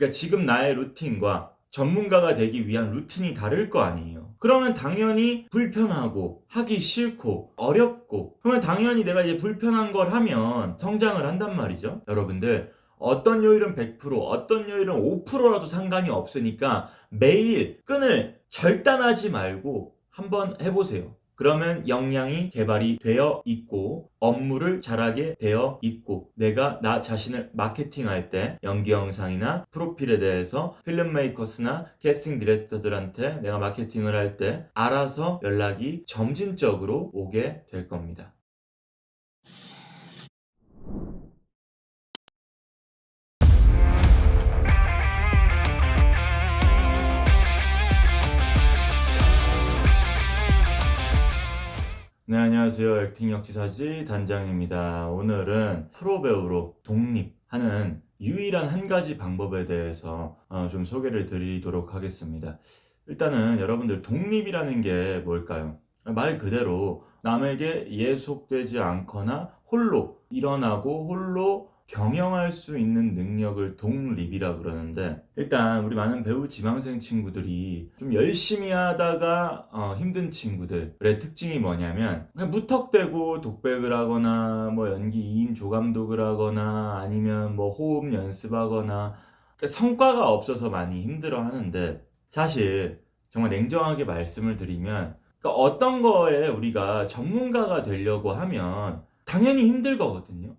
그러니까 지금 나의 루틴과 전문가가 되기 위한 루틴이 다를 거 아니에요. 그러면 당연히 불편하고 하기 싫고 어렵고 그러면 당연히 내가 이제 불편한 걸 하면 성장을 한단 말이죠. 여러분들 어떤 요일은 100% 어떤 요일은 5%라도 상관이 없으니까 매일 끈을 절단하지 말고 한번 해보세요. 그러면 역량이 개발이 되어 있고 업무를 잘하게 되어 있고 내가 나 자신을 마케팅할 때 연기 영상이나 프로필에 대해서 필름 메이커스나 캐스팅 디렉터들한테 내가 마케팅을 할 때 알아서 연락이 점진적으로 오게 될 겁니다. 네, 안녕하세요. 액팅 역지사지 단장입니다. 오늘은 프로 배우로 독립하는 유일한 한 가지 방법에 대해서 어, 좀 소개를 드리도록 하겠습니다. 일단은 여러분들 독립이라는 게 뭘까요? 말 그대로 남에게 예속되지 않거나 홀로 일어나고 홀로 경영할 수 있는 능력을 독립이라 그러는데 일단 우리 많은 배우 지망생 친구들이 좀 열심히 하다가 어, 힘든 친구들의 특징이 뭐냐면 그냥 무턱대고 독백을 하거나 뭐 연기 2인 조감독을 하거나 아니면 뭐 호흡 연습하거나 그러니까 성과가 없어서 많이 힘들어 하는데 사실 정말 냉정하게 말씀을 드리면 그러니까 어떤 거에 우리가 전문가가 되려고 하면 당연히 힘들 거거든요.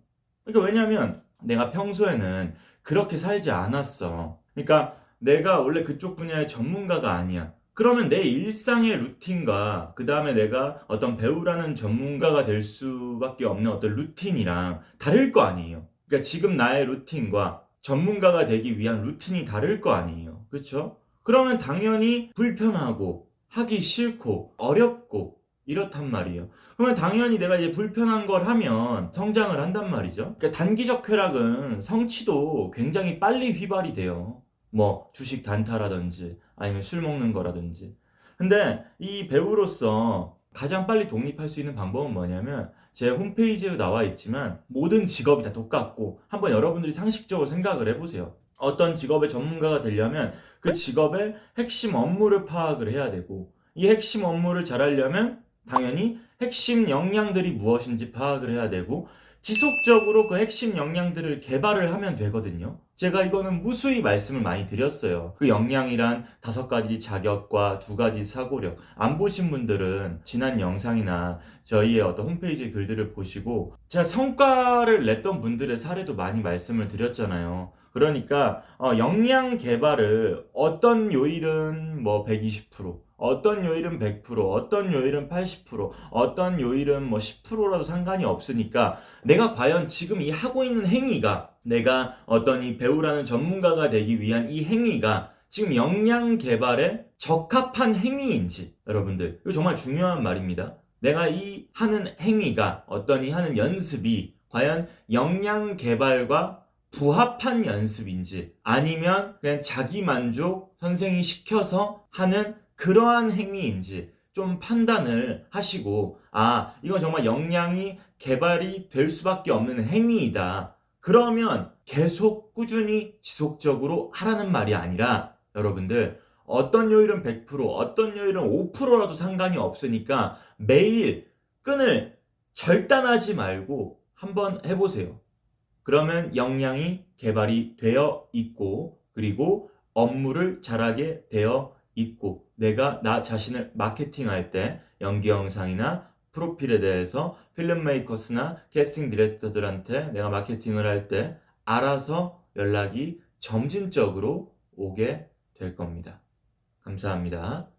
그러니까 왜냐면 내가 평소에는 그렇게 살지 않았어. 그러니까 내가 원래 그쪽 분야의 전문가가 아니야. 그러면 내 일상의 루틴과 그 다음에 내가 어떤 배우라는 전문가가 될 수밖에 없는 어떤 루틴이랑 다를 거 아니에요. 그러니까 지금 나의 루틴과 전문가가 되기 위한 루틴이 다를 거 아니에요. 그렇죠? 그러면 당연히 불편하고 하기 싫고 어렵고 이렇단 말이에요. 그러면 당연히 내가 이제 불편한 걸 하면 성장을 한단 말이죠. 그러니까 단기적 쾌락은 성취도 굉장히 빨리 휘발이 돼요. 뭐 주식 단타라든지 아니면 술 먹는 거라든지. 근데 이 배우로서 가장 빨리 독립할 수 있는 방법은 뭐냐면 제 홈페이지에 나와 있지만 모든 직업이 다 똑같고 한번 여러분들이 상식적으로 생각을 해보세요. 어떤 직업의 전문가가 되려면 그 직업의 핵심 업무를 파악을 해야 되고 이 핵심 업무를 잘하려면 당연히 핵심 역량들이 무엇인지 파악을 해야 되고 지속적으로 그 핵심 역량들을 개발을 하면 되거든요. 제가 이거는 무수히 말씀을 많이 드렸어요. 그 역량이란 다섯 가지 자격과 두 가지 사고력. 안 보신 분들은 지난 영상이나 저희의 어떤 홈페이지 글들을 보시고 제가 성과를 냈던 분들의 사례도 많이 말씀을 드렸잖아요. 그러니까 어, 역량 개발을 어떤 요일은 뭐 120%, 어떤 요일은 100%, 어떤 요일은 80%, 어떤 요일은 뭐 10%라도 상관이 없으니까 내가 과연 지금 이 하고 있는 행위가 내가 어떤 이 배우라는 전문가가 되기 위한 이 행위가 지금 역량 개발에 적합한 행위인지 여러분들 이거 정말 중요한 말입니다. 내가 이 하는 행위가 어떤 이 하는 연습이 과연 역량 개발과 부합한 연습인지 아니면 그냥 자기 만족 선생이 시켜서 하는 그러한 행위인지 좀 판단을 하시고 아 이건 정말 역량이 개발이 될 수밖에 없는 행위이다. 그러면 계속 꾸준히 지속적으로 하라는 말이 아니라 여러분들 어떤 요일은 100% 어떤 요일은 5%라도 상관이 없으니까 매일 끈을 절단하지 말고 한번 해보세요. 그러면 역량이 개발이 되어 있고 그리고 업무를 잘하게 되어 있고 내가 나 자신을 마케팅할 때 연기 영상이나 프로필에 대해서 필름 메이커스나 캐스팅 디렉터들한테 내가 마케팅을 할 때 알아서 연락이 점진적으로 오게 될 겁니다. 감사합니다.